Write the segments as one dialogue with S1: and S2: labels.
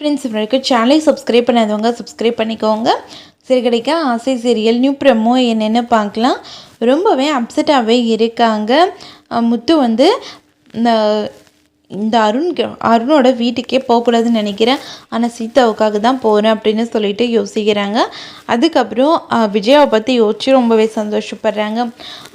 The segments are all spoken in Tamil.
S1: ஃப்ரெண்ட்ஸ் இவருக்கு சேனலை சப்ஸ்கிரைப் பண்ணாதவங்க சப்ஸ்கிரைப் பண்ணிக்கோங்க. சரி கிடைக்க ஆசை சீரியல் நியூ ப்ரமோ என்னென்னு பார்க்கலாம். ரொம்பவே அப்செட்டாகவே இருக்காங்க. முத்து வந்து இந்த இந்த அருண் அருணோட வீட்டுக்கே போகக்கூடாதுன்னு நினைக்கிறேன். ஆனால் சீதாவுக்காக தான் போகிறேன் அப்படின்னு சொல்லிட்டு யோசிக்கிறாங்க. அதுக்கப்புறம் விஜயாவை பற்றி யோசிச்சு ரொம்பவே சந்தோஷப்படுறாங்க.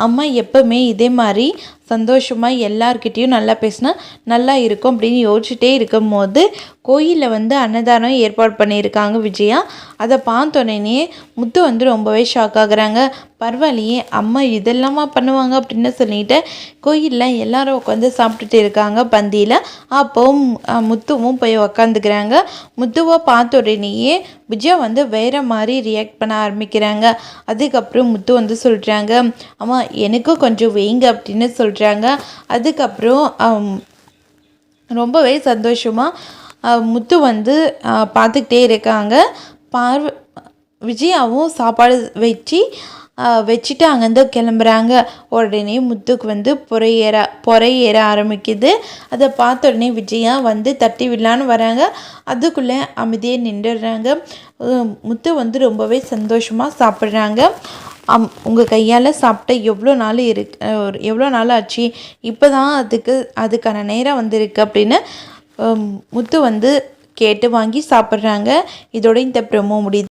S1: அம்மா எப்போவுமே இதே மாதிரி சந்தோஷமாக எல்லார்கிட்டேயும் நல்லா பேசினா நல்லா இருக்கும் அப்படின்னு யோசிச்சுட்டே இருக்கும் போது கோயிலில் வந்து அன்னதானம் ஏற்பாடு பண்ணியிருக்காங்க விஜயா. அதை பார்த்தோன்னே முத்து வந்து ரொம்பவே ஷாக் ஆகுறாங்க. பரவாயில்லையே அம்மா இதெல்லாமா பண்ணுவாங்க அப்படின்னு சொல்லிட்டு கோயிலில் எல்லாரும் உட்காந்து சாப்பிட்டுட்டு இருக்காங்க பந்தியில். அப்போவும் முத்துவும் போய் உக்காந்துக்கிறாங்க. முத்துவை பார்த்த உடனேயே விஜயா வந்து வேற மாதிரி ரியாக்ட் பண்ண ஆரம்பிக்கிறாங்க. அதுக்கப்புறம் முத்து வந்து சொல்கிறாங்க அம்மா எனக்கும் கொஞ்சம் வைங்க அப்படின்னு விடுறாங்க அதுக்கப்புறம் ரொம்பவே சந்தோஷமாக முத்து வந்து பார்த்துக்கிட்டே இருக்காங்க. பார்வ விஜயாவும் சாப்பாடு வச்சு வச்சுட்டு அங்கேருந்து கிளம்புறாங்க. உடனே முத்துக்கு வந்து புறையேற பொறையேற ஆரம்பிக்குது. அதை பார்த்த உடனே விஜயா வந்து தட்டி விடலான்னு வராங்க. அதுக்குள்ளே அமைதியே நின்றுடுறாங்க. முத்து வந்து ரொம்பவே சந்தோஷமாக சாப்பிட்றாங்க. அம் உங்கள் கையால் சாப்பிட்ட எவ்வளோ நாள் இருக்கு ஒரு எவ்வளோ நாள் ஆச்சு? இப்போ தான் அதுக்கு அதுக்கான நேரம் வந்திருக்கு அப்படின்னு முத்து வந்து கேட்டு வாங்கி சாப்பிட்றாங்க. இதோட இந்த ப்ரமோ முடியுது.